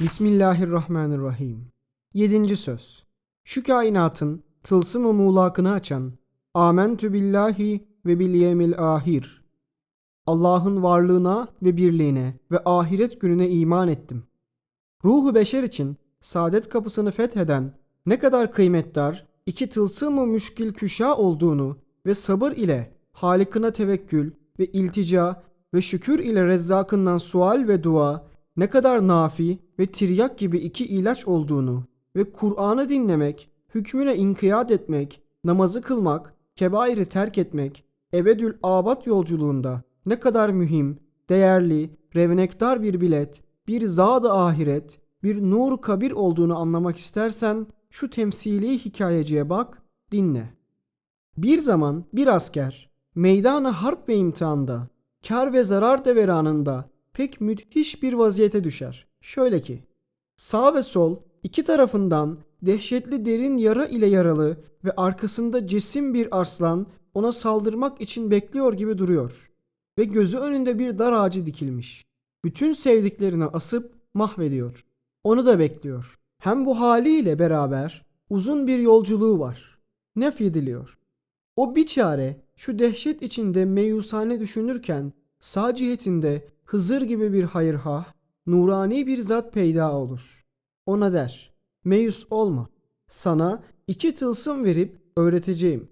Bismillahirrahmanirrahim. Yedinci söz. Şu kainatın tılsım-ı muğlakını açan Amentü billahi ve bil yevmil ahir. Allah'ın varlığına ve birliğine ve ahiret gününe iman ettim. Ruhu beşer için saadet kapısını fetheden ne kadar kıymetdar iki tılsım-ı müşkil küşa olduğunu ve sabır ile Halikına tevekkül ve iltica ve şükür ile rezzakından sual ve dua ne kadar nafi ve tiryak gibi iki ilaç olduğunu ve Kur'an'ı dinlemek, hükmüne inkiyat etmek, namazı kılmak, kebairi terk etmek, ebedül abat yolculuğunda ne kadar mühim, değerli, revnektar bir bilet, bir zad ahiret, bir nur kabir olduğunu anlamak istersen şu temsili hikayeciye bak, dinle. Bir zaman bir asker meydanı harp ve imtihanda, kar ve zarar deveranında pek müthiş bir vaziyete düşer. Şöyle ki, sağ ve sol iki tarafından dehşetli derin yara ile yaralı ve arkasında cesim bir arslan ona saldırmak için bekliyor gibi duruyor. Ve gözü önünde bir dar ağacı dikilmiş. Bütün sevdiklerini asıp mahvediyor. Onu da bekliyor. Hem bu haliyle beraber uzun bir yolculuğu var. Nef ediliyor. O bir çare şu dehşet içinde meyusane düşünürken sağ cihetinde Hızır gibi bir hayırhah, nurani bir zat peyda olur. Ona der, meyus olma. Sana iki tılsım verip öğreteceğim.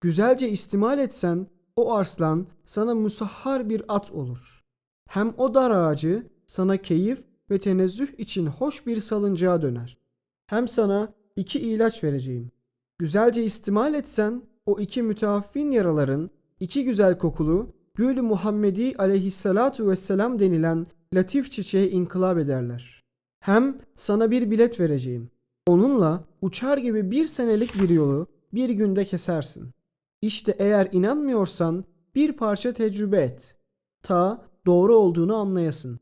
Güzelce istimal etsen o arslan sana musahhar bir at olur. Hem o dar ağacı sana keyif ve tenezzüh için hoş bir salıncağa döner. Hem sana iki ilaç vereceğim. Güzelce istimal etsen o iki müteaffin yaraların iki güzel kokulu Gül Muhammedi aleyhissalatu vesselam denilen latif çiçeği inkılap ederler. Hem sana bir bilet vereceğim. Onunla uçar gibi bir senelik bir yolu bir günde kesersin. İşte eğer inanmıyorsan bir parça tecrübe et. Ta doğru olduğunu anlayasın.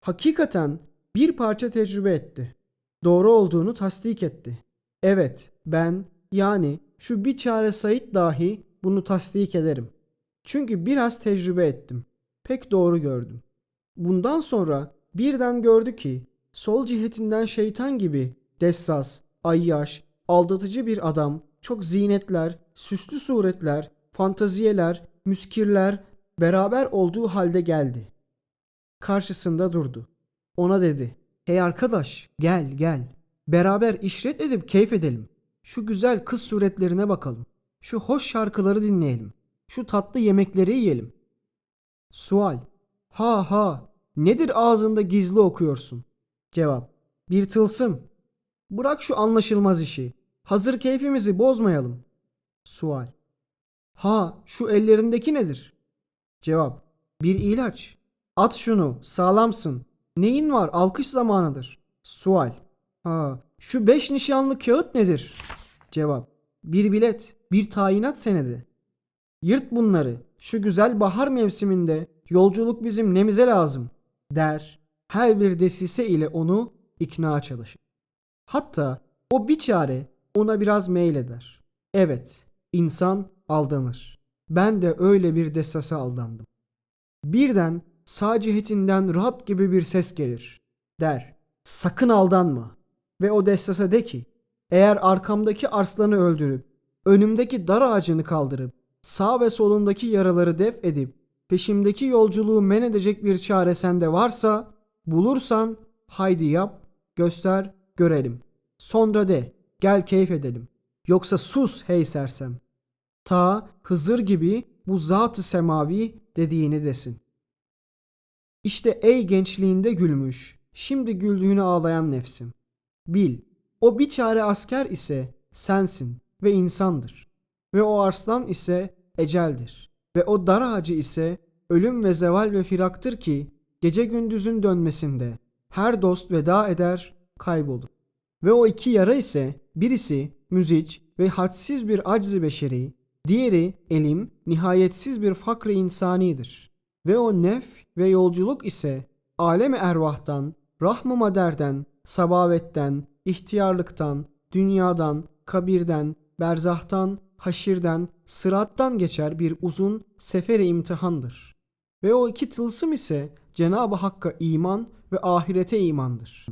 Hakikaten bir parça tecrübe etti. Doğru olduğunu tasdik etti. Evet ben yani şu bir çare Said dahi bunu tasdik ederim. Çünkü biraz tecrübe ettim. Pek doğru gördüm. Bundan sonra birden gördü ki sol cihetinden şeytan gibi dessas, ayyaş, aldatıcı bir adam, çok zinetler, süslü suretler, fantaziyeler, müskirler beraber olduğu halde geldi. Karşısında durdu. Ona dedi. Hey arkadaş gel gel. Beraber işret edip keyif edelim. Şu güzel kız suretlerine bakalım. Şu hoş şarkıları dinleyelim. Şu tatlı yemekleri yiyelim. Sual. Ha ha. Nedir ağzında gizli okuyorsun? Cevap. Bir tılsım. Bırak şu anlaşılmaz işi. Hazır keyfimizi bozmayalım. Sual. Ha şu ellerindeki nedir? Cevap. Bir ilaç. At şunu sağlamsın. Neyin var alkış zamanıdır. Sual. Ha şu beş nişanlı kağıt nedir? Cevap. Bir bilet, bir tayinat senedi. Yırt bunları. Şu güzel bahar mevsiminde yolculuk bizim nemize lazım der. Her bir desise ile onu ikna çalışır. Hatta o bir çare ona biraz meyleder. Evet, insan aldanır. Ben de öyle bir desasa aldandım. Birden sağ cihetinden rahat gibi bir ses gelir. Der, sakın aldanma. Ve o destasa de ki, eğer arkamdaki arslanı öldürüp, önümdeki dar ağacını kaldırıp, sağ ve solundaki yaraları def edip, peşimdeki yolculuğu men edecek bir çare sende varsa, bulursan haydi yap, göster, görelim. Sonra de, gel keyif edelim. Yoksa sus hey sersem. Ta Hızır gibi bu zatı semavi dediğini desin. İşte ey gençliğinde gülmüş, şimdi güldüğünü ağlayan nefsim. Bil, o bir çare asker ise sensin ve insandır. Ve o arslan ise eceldir. Ve o dar ağacı ise ölüm ve zeval ve firaktır ki gece gündüzün dönmesinde her dost veda eder, kaybolur. Ve o iki yara ise birisi müzic ve hadsiz bir acz beşeri, diğeri elim, nihayetsiz bir fakr insanidir. Ve o nef ve yolculuk ise alem ervahtan, rahm-ı maderden, sabavetten, ihtiyarlıktan, dünyadan, kabirden, berzahtan, haşirden, sırattan geçer bir uzun seferi imtihandır. Ve o iki tılsım ise Cenab-ı Hakk'a iman ve ahirete imandır.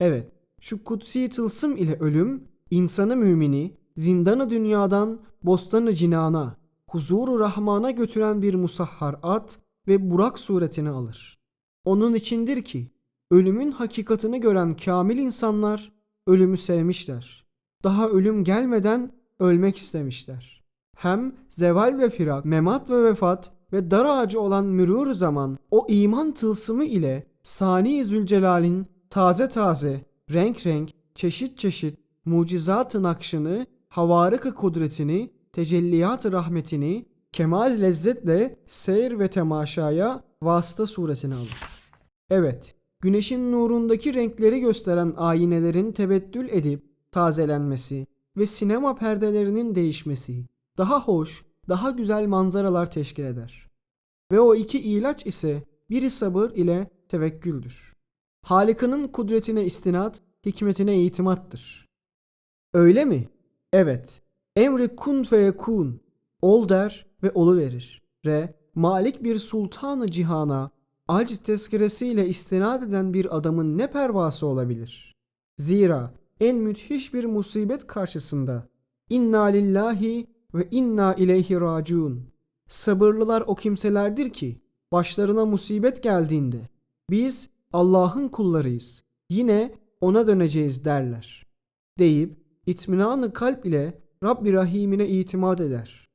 Evet, şu kutsi tılsım ile ölüm, insanı mümini, zindanı dünyadan bostanı cinana, huzuru rahmana götüren bir musahhar at ve burak suretini alır. Onun içindir ki, ölümün hakikatini gören kamil insanlar, ölümü sevmişler. Daha ölüm gelmeden ölmek istemişler. Hem zeval ve firak, memat ve vefat ve dar ağacı olan mürür zaman o iman tılsımı ile Sani Zülcelal'in taze taze, renk renk, çeşit çeşit mucizat-ı nakşını, havarık kudretini, tecelliyat-ı rahmetini, kemal lezzetle seyir ve temaşaya vasıta suretini alır. Evet, güneşin nurundaki renkleri gösteren aynelerin tebettül edip tazelenmesi ve sinema perdelerinin değişmesi daha hoş, daha güzel manzaralar teşkil eder. Ve o iki ilaç ise biri sabır ile tevekküldür. Halika'nın kudretine istinat, hikmetine itimattır. Öyle mi? Evet. Emri kun feyekun. Ol der ve olu verir. Re, malik bir sultanı cihana, aciz tezkeresiyle istinad eden bir adamın ne pervası olabilir? Zira en müthiş bir musibet karşısında inna lillahi ve inna ileyhi raciun. Sabırlılar o kimselerdir ki başlarına musibet geldiğinde biz Allah'ın kullarıyız. Yine ona döneceğiz derler. Deyip itminanı kalp ile Rabbi Rahim'ine itimat eder.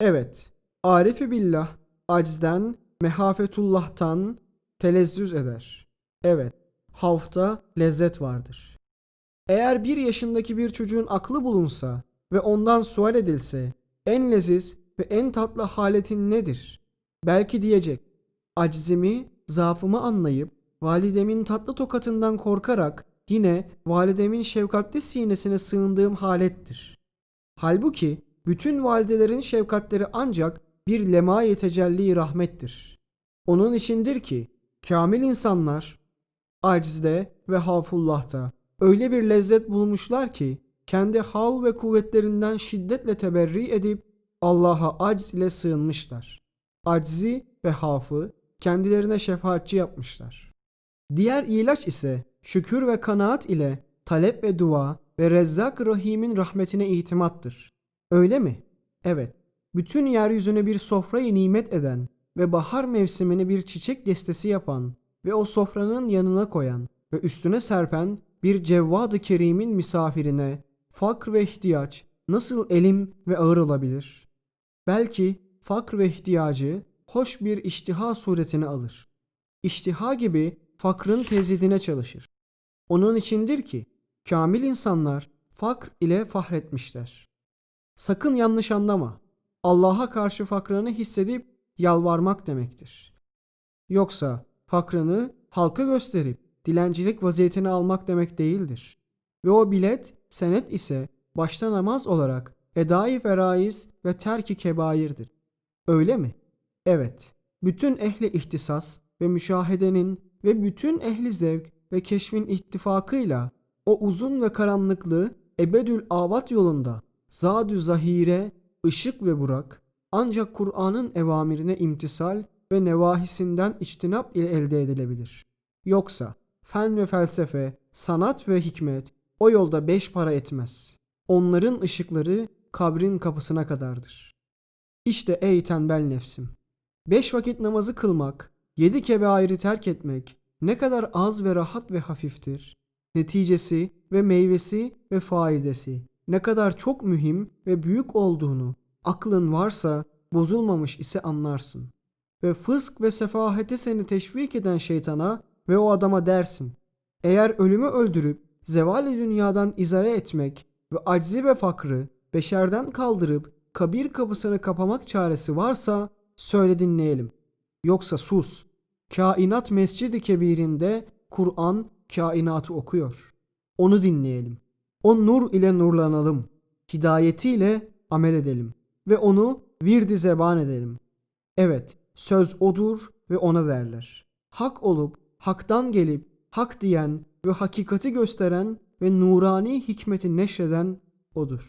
Evet, arifi billah acizden, mehafetullah'tan telezzüz eder. Evet, havfta lezzet vardır. Eğer bir yaşındaki bir çocuğun aklı bulunsa ve ondan sual edilse en leziz ve en tatlı haletin nedir? Belki diyecek, acizimi, zaafımı anlayıp validemin tatlı tokatından korkarak yine validemin şefkatli sinesine sığındığım halettir. Halbuki bütün validelerin şefkatleri ancak bir lemai tecelli rahmettir. Onun içindir ki kamil insanlar acizde ve haffullah'ta öyle bir lezzet bulmuşlar ki kendi hal ve kuvvetlerinden şiddetle teberri edip Allah'a acz ile sığınmışlar. Aczi ve hafı kendilerine şefaatçi yapmışlar. Diğer ilaç ise şükür ve kanaat ile talep ve dua ve Rezzak Rahim'in rahmetine itimattır. Öyle mi? Evet. Bütün yeryüzüne bir sofrayı nimet eden ve bahar mevsimini bir çiçek destesi yapan ve o sofranın yanına koyan ve üstüne serpen bir cevvadı kerimin misafirine fakr ve ihtiyaç nasıl elim ve ağır olabilir? Belki fakr ve ihtiyacı hoş bir iştiha suretini alır. İştiha gibi fakrın tezidine çalışır. Onun içindir ki kamil insanlar fakr ile fahretmişler. Sakın yanlış anlama. Allah'a karşı fakrını hissedip yalvarmak demektir. Yoksa fakrını halka gösterip dilencilik vaziyetini almak demek değildir. Ve o bilet, senet ise başta namaz olarak edai feraiz ve terki kebairdir. Öyle mi? Evet. Bütün ehli ihtisas ve müşahedenin ve bütün ehli zevk ve keşfin ittifakıyla o uzun ve karanlıklı ebedül avat yolunda zadü zahire, ışık ve burak ancak Kur'an'ın evamirine imtisal ve nevahisinden içtinap ile elde edilebilir. Yoksa fen ve felsefe, sanat ve hikmet o yolda beş para etmez. Onların ışıkları kabrin kapısına kadardır. İşte ey tembel nefsim. Beş vakit namazı kılmak, yedi kebairi terk etmek ne kadar az ve rahat ve hafiftir. Neticesi ve meyvesi ve faidesi ne kadar çok mühim ve büyük olduğunu aklın varsa bozulmamış ise anlarsın. Ve fısk ve sefahete seni teşvik eden şeytana ve o adama dersin. Eğer ölümü öldürüp zevali dünyadan izare etmek ve aczi ve fakrı beşerden kaldırıp kabir kapısını kapamak çaresi varsa söyle dinleyelim. Yoksa sus. Kainat Mescid-i Kebir'inde Kur'an kainatı okuyor. Onu dinleyelim. O nur ile nurlanalım. Hidayetiyle amel edelim. Ve onu virdi zeban edelim. Evet, söz odur ve ona derler. Hak olup, haktan gelip, hak diyen ve hakikati gösteren ve nurani hikmeti neşreden odur.